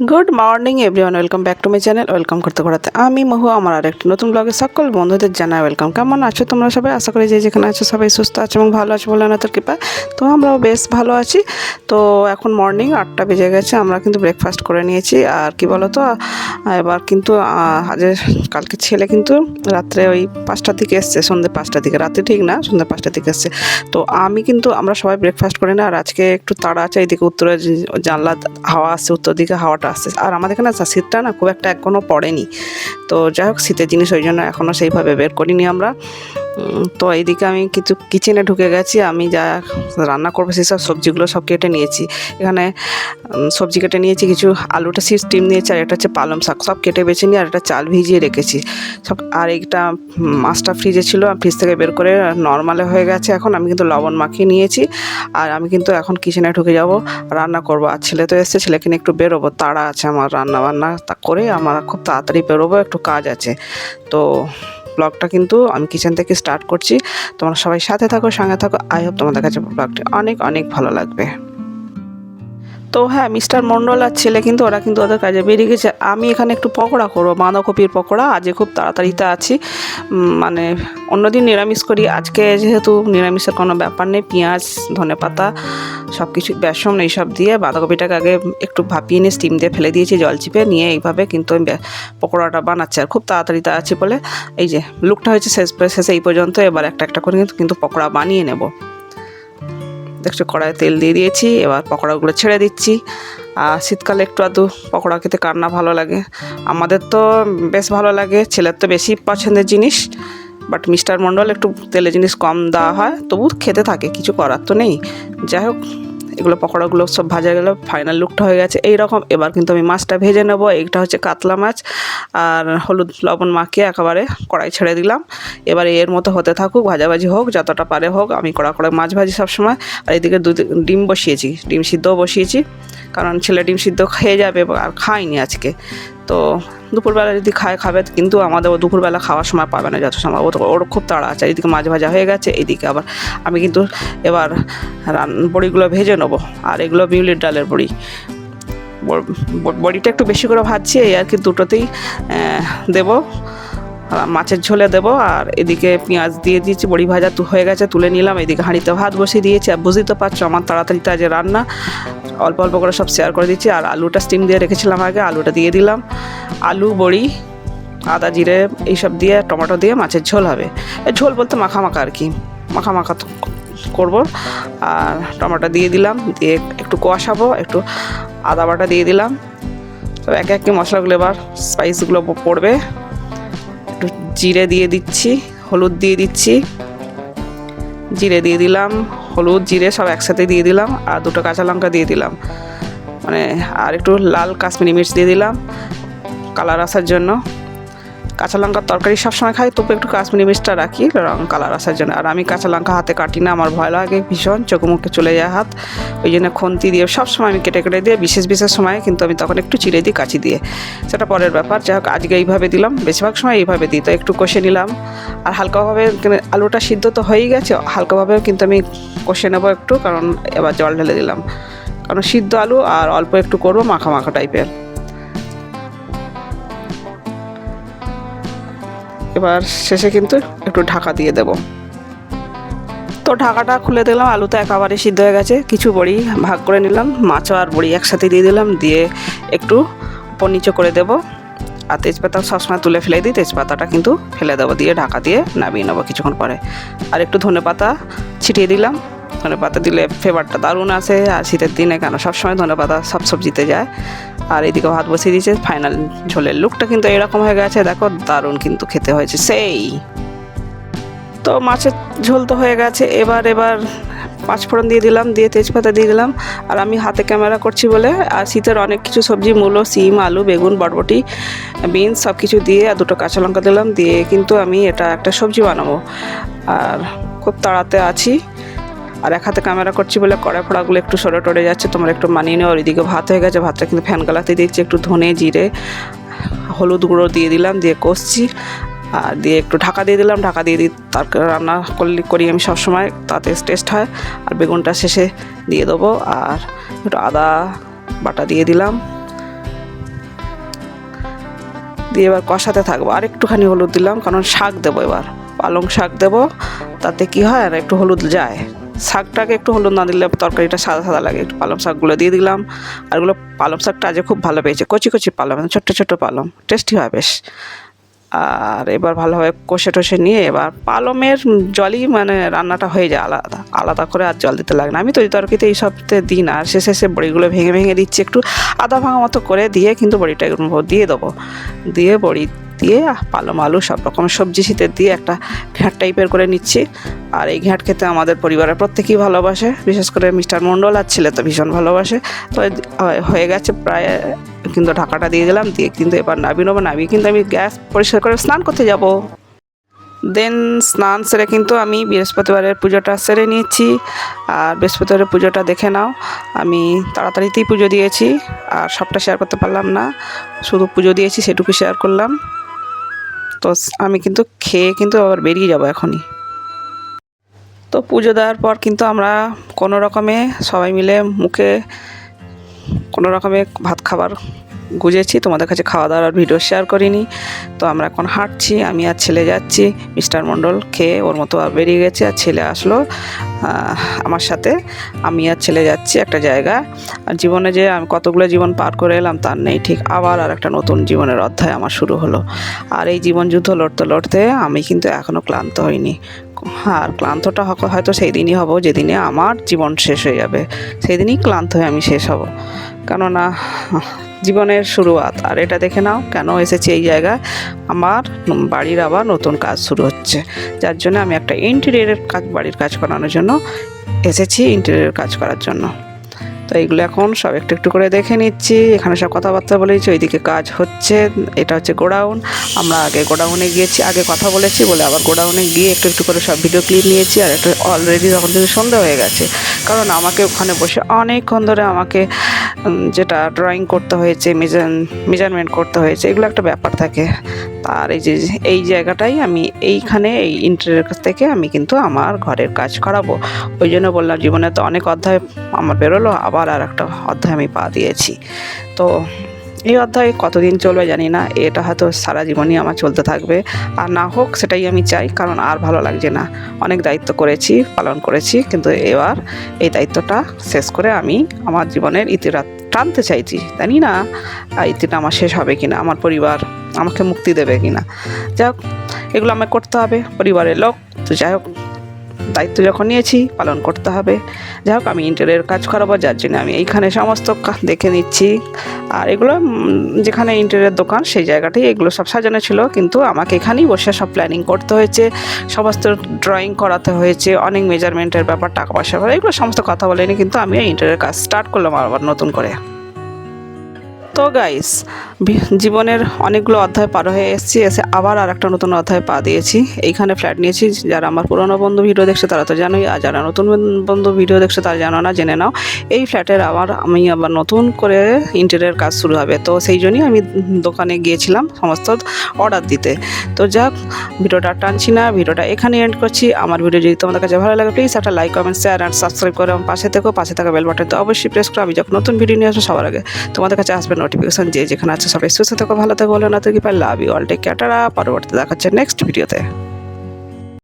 Good morning everyone welcome back to my channel welcome করতে করাতে আমি মহু আমার আর একটি নতুন ব্লগে সকল বন্ধুদের জানাই ওয়েলকাম। কেমন আছো তোমরা সবাই? আশা করি যে যেখানে আছো সবাই সুস্থ আছো এবং ভালো আছো বলে না তোর কৃপা। তো আমরাও বেশ ভালো আছি। তো এখন মর্নিং আটটা বেজে গেছে আমরা কিন্তু ব্রেকফাস্ট করে নিয়েছি। আর কি বলো তো এবার কিন্তু আহ, আজ কালকে ছেলে কিন্তু রাত্রে ওই পাঁচটার দিকে এসছে সন্ধ্যে পাঁচটার দিকে। রাতে ঠিক না সন্ধ্যে পাঁচটার দিকে এসছে। তো আমি কিন্তু আমরা সবাই ব্রেকফাস্ট করি না। আর আজকে একটু তাড়া আছে এইদিকে উত্তরে জানলা হাওয়া আসছে উত্তর দিকে হাওয়াটা আসছে আর আমাদের এখানে শীতটা না খুব একটা এখনও পড়েনি। তো যাই হোক, শীতের জিনিস ওই জন্য এখনও সেইভাবে বের করিনি আমরা। তো এইদিকে আমি কিছু কিচেনে ঢুকে গেছি, আমি যা রান্না করব সেসব সবজিগুলো সব কেটে নিয়েছি। এখানে সবজি কেটে নিয়েছি, কিছু আলুটা সি স্টিম নিয়েছি, আর এটা হচ্ছে পালং শাক, সব কেটে বেছে নিয়ে আর একটা চাল ভিজিয়ে রেখেছি। সব, আর এইটা মাছটা ফ্রিজে ছিল ফ্রিজ থেকে বের করে নর্মালে হয়ে গেছে এখন, আমি কিন্তু লবণ মাখিয়ে নিয়েছি, আর আমি কিন্তু এখন কিচেনে ঢুকে যাব, রান্না করব। আর ছেলে তো এসছে, ছেলেকে নিয়ে একটু বেরোবো তাড়া আছে আমার রান্না বান্না তা করে, আমার খুব তাড়াতাড়ি বেরোবো, একটু কাজ আছে। তো ব্লগটা কিন্তু আমি কিচেন থেকে স্টার্ট করছি। তোমরা সবাই সাথে থাকো, সঙ্গে থাকো। আই হোপ তোমাদের কাছে ব্লগটি অনেক অনেক ভালো লাগবে। তো হ্যাঁ মিস্টার মণ্ডল আর ছেলে কিন্তু ওরা কিন্তু ওদের কাজে বেরিয়ে গেছে। আমি এখানে একটু পকোড়া করব, বাঁধাকপির পকোড়া, আজকে খুব তাড়াতাড়িতে আছি। মানে অন্যদিন নিরামিষ করি। আজকে যেহেতু নিরামিষের কোনো ব্যাপার নেই, পেঁয়াজ, ধনে পাতা সব কিছু বেসন এইসব দিয়ে বাঁধাকপিটাকে আগে একটু ভাপিয়ে নিয়ে স্টিম দিয়ে ফেলে দিয়েছি, জল চিপে নিয়ে এইভাবে কিন্তু আমি পকোড়াটা বানাচ্ছি। আর খুব তাড়াতাড়িতে আছি বলে এই যে, লুকটা হয়েছে শেষ শেষে এই পর্যন্ত। এবার একটা একটা করে কিন্তু কিন্তু পকোড়া বানিয়ে নেব। দেখছ কড়াইয়ে তেল দিয়ে দিয়েছি, এবার পকোড়াগুলো ছেড়ে দিচ্ছি। আর শীতকালে একটু আধটু পকোড়া খেতে কার না ভালো লাগে। আমাদের তো বেশ ভালো লাগে, ছেলের তো বেশি পছন্দের জিনিস বাট মিস্টার মণ্ডল একটু তেলে জিনিস কম দেওয়া হয়, তবু খেতে থাকে, কিছু করার তো নেই। যাই হোক এগুলো পকোড়াগুলো সব ভাজা গেল ফাইনাল লুকটা হয়ে গেছে। এই রকম এবার কিন্তু আমি মাছটা ভেজে নেব। এইটা হচ্ছে কাতলা মাছ আর হলুদ লবণ মাখিয়ে একেবারে কড়াই ছেড়ে দিলাম। এবার এর মতো হতে থাকুক, ভাজাভাজি হোক, যতটা পারে হোক, আমি কড়া কড়া মাছ ভাজি সবসময়। আর এদিকে দু ডিম বসিয়েছি, ডিম সিদ্ধও বসিয়েছি। কারণ ছেলে ডিম সিদ্ধ খেয়ে যাবে আর খায়নি আজকে। তো দুপুরবেলা যদি খায়, খাবে, কিন্তু আমাদের ও দুপুরবেলা খাওয়ার সময় পাবে না যত সময় ওর খুব তাড়া আছে। এদিকে মাছ ভাজা হয়ে গেছে, এদিকে আবার আমি কিন্তু এবার রান, বড়িগুলো ভেজে নেব। আর এগুলো বিউলির ডালের বড়ি। বড়- বড়- বড়িটা একটু বেশি করে ভাজছি, এই আর কি দুটোতেই দেবো। মাছের ঝোলে দেবো। আর এদিকে পেঁয়াজ দিয়ে দিয়েছি, বড়ি ভাজা হয়ে গেছে, তুলে নিলাম। এদিকে হাঁড়িতে ভাত বসিয়ে দিয়েছি। আর বুঝতেই তো পারছ, আমার তাড়াতাড়িতে আজ রান্না। অল্প অল্প করে সব শেয়ার করে দিচ্ছি। আর আলুটা স্টিম দিয়ে রেখেছিলাম আগে, আলুটা দিয়ে দিলাম। আলু, বড়ি, আদা, জিরে এইসব দিয়ে, টমেটো দিয়ে মাছের ঝোল হবে। ঝোল বলতে মাখা মাখা আর কি। মাখা মাখা করব। আর টমেটো দিয়ে দিলাম, দিয়ে একটু কষাবো, একটু আদা বাটা দিয়ে দিলাম। তো একে একে মশলাগুলো এবার স্পাইসগুলো পড়বে। একটু জিরে দিয়ে দিচ্ছি, হলুদ দিয়ে দিচ্ছি। জিরে দিয়ে দিলাম, হলুদ, জিরে সব একসাথে দিয়ে দিলাম আর দুটো কাঁচা লঙ্কা দিয়ে দিলাম। মানে আর একটু লাল কাশ্মীরি মির্চ দিয়ে দিলাম, কালার আসার জন্য। কাঁচা লঙ্কার তরকারি সবসময় খাই, তবু একটু কাশ্মীরি মির্চটা রাখি, রং কালার আসার জন্য। আর আমি কাঁচা লঙ্কা হাতে কাটি না, আমার ভয় লাগে ভীষণ, চোখে মুখে চলে যায় হাত। ওই জন্য খন্তি দিয়ে সবসময় আমি কেটে কেটে দিয়ে বিশেষ বিশেষ সময় কিন্তু আমি তখন একটু চিড়ে দিই, কাঁচি দিয়ে। সেটা পরের ব্যাপার, যাই হোক, আজকে এইভাবে দিলাম, বেশিরভাগ সময় এইভাবে দিই, তো একটু কষে নিলাম। আর হালকাভাবে আলুটা সিদ্ধ তো হয়েই গেছে, হালকাভাবেও কিন্তু আমি কষে নেব একটু, কারণ এবার জল ঢেলে দিলাম। কারণ সিদ্ধ আলু আর অল্প একটু করব মাখা মাখা টাইপের এবার শেষে কিন্তু একটু ঢাকা দিয়ে দেব। তো ঢাকাটা খুলে দিলাম আলুতে একেবারে সিদ্ধ হয়ে গেছে। কিছু বড়ি ভাগ করে নিলাম, মাছও আর বড়ি একসাথে দিয়ে দিলাম, দিয়ে একটু উপর নিচে করে দেব। আর তেজপাতা সবসময় তুলে ফেলে দিই, তেজপাতাটা কিন্তু ফেলে দেবো, দিয়ে ঢাকা দিয়ে নামিয়ে নেব কিছুক্ষণ পরে। আর একটু ধনে পাতা ছিটিয়ে দিলাম। ধনে পাতা দিলে ফ্লেভারটা দারুণ আসে, আর শীতের দিনে কেন সবসময় ধনে পাতা সব সবজিতে যায়। আর এদিকে ভাত বসিয়ে দিয়েছে ফাইনাল ঝোলের লুকটা কিন্তু এরকম হয়ে গেছে, দেখো দারুণ কিন্তু খেতে হয়েছে, সেই। তো মাছের ঝোল তো হয়ে গেছে, এবার এবার পাঁচ ফোড়ন দিয়ে দিলাম, দিয়ে তেজপাতা দিয়ে দিলাম, আর আমি হাতে ক্যামেরা করছি বলে, আর শীতের অনেক কিছু সবজি, মূলো, সিম, আলু, বেগুন বটবটি বিনস সব কিছু দিয়ে আর দুটো কাঁচা লঙ্কা দিলাম, দিয়ে কিন্তু আমি এটা একটা সবজি বানাবো। আর খুব তাড়াতে আছি আর এক হাতে ক্যামেরা করছি বলে কড়া ফড়াগুলো একটু সরে টরে যাচ্ছে, তোমরা একটু মানিয়ে নেও, আর এদিকে ভাত হয়ে গেছে, ভাতটা কিন্তু ফ্যান গালাতে দিচ্ছি একটু ধনে জিরে, হলুদ গুঁড়ো দিয়ে দিলাম, দিয়ে কষছি, আর দিয়ে একটু ঢাকা দিয়ে দিলাম, ঢাকা দিয়ে দিই তার রান্না করলে করি আমি সবসময়, তাতে টেস্ট হয়, আর বেগুনটা শেষে দিয়ে দেবো, আর একটু আদা বাটা দিয়ে দিলাম। দিয়ে এবার কষাতে থাকব, আর একটুখানি হলুদ দিলাম, কারণ শাক দেবো এবার, পালং শাক দেবো, তাতে কি হয়, আর একটু হলুদ যায়। শাকটাকে একটু হলুদ না দিলে তরকারিটা সাদা সাদা লাগে। একটু পালং শাকগুলো দিয়ে দিলাম। আর ওগুলো পালং শাকটা আজ খুব ভালো পেয়েছে। কচি কচি পালং ছোট্ট ছোট্ট পালং। টেস্টি হয় বেশ। আর এবার ভালোভাবে কষে টষে নিয়ে এবার পালমের জলই মানে রান্নাটা হয়ে যায় আলাদা আলাদা করে আর জল দিতে লাগে না। আমি তো তরকারিতে এই সবতে দিই না। আর শেষে শেষে বড়িগুলো ভেঙে ভেঙে দিচ্ছি। একটু আদা ভাঙা মতো করে দিয়ে কিন্তু বড়িটা দিয়ে দেবো। দিয়ে বড়ি দিয়ে পালম আলু, সব রকমের সবজি শীতের দিয়ে একটা ঘ্যাঁট টাইপের করে নিচ্ছি। আর এই ঘ্যাঁট খেতে আমাদের পরিবারের প্রত্যেকেই ভালোবাসে, বিশেষ করে মিস্টার মণ্ডল আর ছেলে তো ভীষণ ভালোবাসে। তো হয়ে গেছে প্রায়, কিন্তু ঢাকাটা দিয়ে দিলাম, দিয়ে কিন্তু এবার নাবি নেব। নাবি কিন্তু আমি গ্যাস পরিষ্কার করে স্নান করতে যাব। দেন স্নান সেরে কিন্তু আমি বৃহস্পতিবারের পুজোটা সেরে নিয়েছি। আর বৃহস্পতিবারের পুজোটা দেখে নাও, আমি তাড়াতাড়িতেই পুজো দিয়েছি। আর সবটা শেয়ার করতে পারলাম না, শুধু পুজো দিয়েছি, সেটুকু শেয়ার করলাম। তো আমি কিন্তু খেয়ে কিন্তু আবার বেরিয়ে যাব এখনই। তো পুজো দেওয়ার পর কিন্তু আমরা কোনো রকমে সবাই মিলে মুখে কোনো রকমে ভাত খাবার গুজেছি, তোমাদের কাছে খাওয়া দাওয়ার ভিডিও শেয়ার করিনি। তো আমরা এখন হাঁটছি, আমি আর ছেলে যাচ্ছি। মিস্টার মণ্ডল খেয়ে ওর মতো আর বেরিয়ে গেছে, আর ছেলে আসলো আমার সাথে। আমি আর ছেলে যাচ্ছি একটা জায়গা আর জীবনে যে আমি কতগুলো জীবন পার করে এলাম, তার নেই। ঠিক আবার আর একটা নতুন জীবনের অধ্যায় আমার শুরু হলো। আর এই জীবন যুদ্ধ লড়তে লড়তে আমি কিন্তু এখনও ক্লান্ত হইনি। আর ক্লান্তটা হয়তো সেই দিনই হব, যেদিনে আমার জীবন শেষ হয়ে যাবে। সেই দিনই ক্লান্ত হয়ে আমি শেষ হব। কেননা জীবনের শুরুয়াত। আর এটা দেখে নাও কেন এসেছি এই জায়গায়। আমার বাড়ির আবার নতুন কাজ শুরু হচ্ছে। যার জন্য আমি একটা ইন্টেরিয়ারের কাজ, বাড়ির কাজ করানোর জন্য এসেছি ইন্টেরিয়র কাজ করার জন্য। তো এইগুলো এখন সব একটু একটু করে দেখে নিচ্ছি। এখানে সব কথাবার্তা বলেছি ওইদিকে কাজ হচ্ছে। এটা হচ্ছে গোডাউন। আমরা আগে গোডাউনে গিয়েছি, আগে কথা বলেছি বলে আবার গোডাউনে গিয়ে একটু একটু করে সব ভিডিও ক্লিপ নিয়েছি আর একটা অলরেডি তখন কিন্তু সন্ধ্যা হয়ে গেছে। কারণ আমাকে ওখানে বসে অনেকক্ষণ ধরে আমাকে যেটা ড্রয়িং করতে হয়েছে মেজার মেজারমেন্ট করতে হয়েছে, এগুলো একটা ব্যাপার থাকে। আর এই যে, এই জায়গাটাই আমি এইখানে, এই ইন্টারের কাছ থেকে আমি কিন্তু আমার ঘরের কাজ করাবো। ওই জন্য বললাম, জীবনে তো অনেক অধ্যায় আমার বেরোলো, আবার আর একটা অধ্যায় আমি পা দিয়েছি। তো এই অধ্যায় কতদিন চলবে জানি না, এটা হয়তো সারা জীবনই আমার চলতে থাকবে। আর না হোক, সেটাই আমি চাই, কারণ আর ভালো লাগছে না। অনেক দায়িত্ব করেছি, পালন করেছি, কিন্তু এবার এই দায়িত্বটা শেষ করে আমি আমার জীবনের ইতিরা, টানতে চাইছি, জানি না ইতিটা আমার শেষ হবে কিনা, আমার পরিবার আমাকে মুক্তি দেবে কিনা। যাই হোক, এগুলো আমাকে করতে হবে, পরিবারের লোক, তো যাই হোক দায়িত্ব যখন নিয়েছি, পালন করতে হবে। যাই হোক, আমি ইন্টারের কাজ করাবো, যার জন্য আমি এইখানে সমস্ত দেখে নিচ্ছি। আর এগুলো যেখানে ইন্টারের দোকান, সেই জায়গাটাই এগুলো সব সাজানো ছিল। কিন্তু আমাকে এখানেই বসে সব প্ল্যানিং করতে হয়েছে। সমস্ত ড্রয়িং করাতে হয়েছে অনেক মেজারমেন্টের ব্যাপার, টাকা পয়সা এগুলো সমস্ত কথা বলেনি। কিন্তু আমি ইন্টারের কাজ স্টার্ট করলাম আবার নতুন করে। তো গাইস জীবনের অনেকগুলো অধ্যায় পার হয়ে এসেছি, এসে আবার আর একটা নতুন অধ্যায় পা দিয়েছি। এইখানে ফ্ল্যাট নিয়েছি, যারা আমার পুরনো বন্ধু ভিডিও দেখছে তারা তো জানোই, আর যারা নতুন বন্ধু ভিডিও দেখছে তারা জানো না, জেনে নাও। এই ফ্ল্যাটের আবার আমি আবার নতুন করে ইন্টেরিয়ার কাজ শুরু হবে। তো সেই জন্যই আমি দোকানে গিয়েছিলাম সমস্ত অর্ডার দিতে। তো যাক, ভিডিওটা টানছি না, ভিডিওটা এখানে এন্ড করছি। আমার ভিডিও যদি তোমাদের কাছে ভালো লাগে প্লিজ একটা like comment share and subscribe করে পাশে থেকো। পাশে থাকা বেল বাটনটা অবশ্যই প্রেস করো। আমি যখন নতুন ভিডিও নিয়ে আসব সবার আগে তোমাদের কাছে আসবে নোটিফিকেশন যে যেখানে আছে সবাই সুস্থ থাকো, ভালো থাকো, বলো না তো কি পাই love you all take care পরবর্তী দেখাচ্ছে নেক্সট ভিডিওতে